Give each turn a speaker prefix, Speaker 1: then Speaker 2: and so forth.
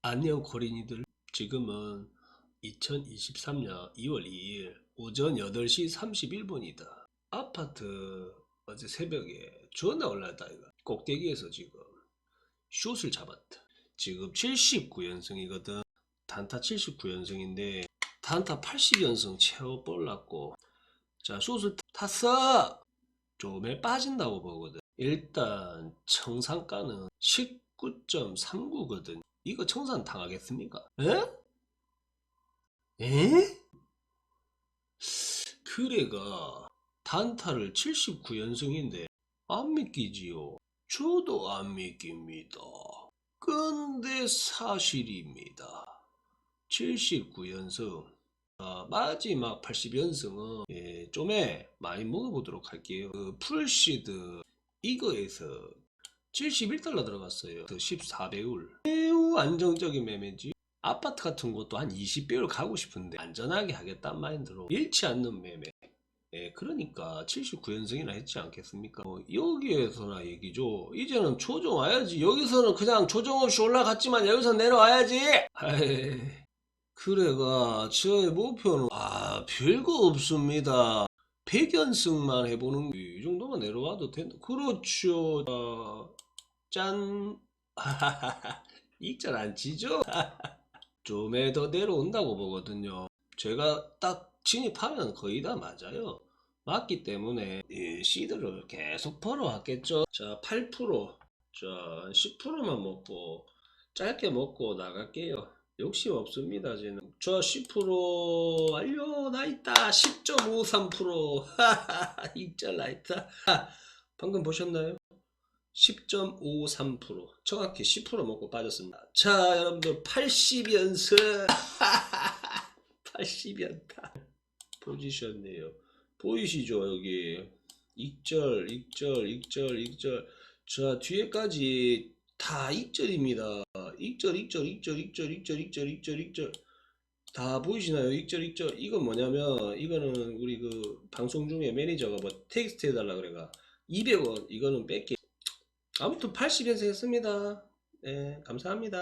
Speaker 1: 안녕 고린이들. 지금은 2023년 2월 2일 오전 8시 31분이다. 아파트 어제 새벽에 전화 올랐다 이거. 꼭대기에서 지금. 슛을 잡았다. 지금 79연승이거든. 단타 79연승인데 단타 80연승 채워 볼랐고. 자 슛을 탔어! 좀에 빠진다고 보거든. 일단 청산가는 19.39거든 이거 청산 당하겠습니까? 에? 에? 그래가 단타를 79연승인데 안 믿기지요. 저도 안 믿깁니다. 근데 사실입니다. 79연승 아, 마지막 80연승은 예, 좀에 많이 먹어보도록 할게요. 그 풀시드 이거에서 71달러 들어갔어요. 그 14배율. 매우 안정적인 매매지. 아파트 같은 것도 한 20배율 가고 싶은데 안전하게 하겠다는 마인드로 잃지 않는 매매. 예, 그러니까 79연승이나 했지 않겠습니까? 뭐 여기에서나 얘기죠. 이제는 조정 와야지. 여기서는 그냥 조정 없이 올라갔지만 여기서 내려와야지. 그래가 저의 목표는 아 별거 없습니다. 100연승만 해보는 이 정도만 내려와도 된다. 그렇죠. 아, 짠. 익절 안 치죠? 좀에 더 내려온다고 보거든요. 제가 딱 진입하면 거의 다 맞아요. 맞기 때문에 이 시드를 계속 벌어왔겠죠. 자, 8%, 자, 10%만 먹고 짧게 먹고 나갈게요. 욕심 없습니다, 저는. 저10% 완료 나 있다. 10.53%. 익절 나 있다. 방금 보셨나요? 10.53% 정확히 10% 먹고 빠졌습니다. 자 여러분들 80연승. 80연타 포지션이에요. 보이시죠 여기? 익절 익절 익절 익절. 자 뒤에까지 다 익절입니다. 익절 익절 익절 익절 익절 익절 익절 익절. 다 보이시나요? 익절 익절. 이건 뭐냐면 이거는 우리 그 방송 중에 매니저가 뭐 텍스트 해달라 그래가 200원. 이거는 뺄게 아무튼 80연승 했습니다. 네, 감사합니다.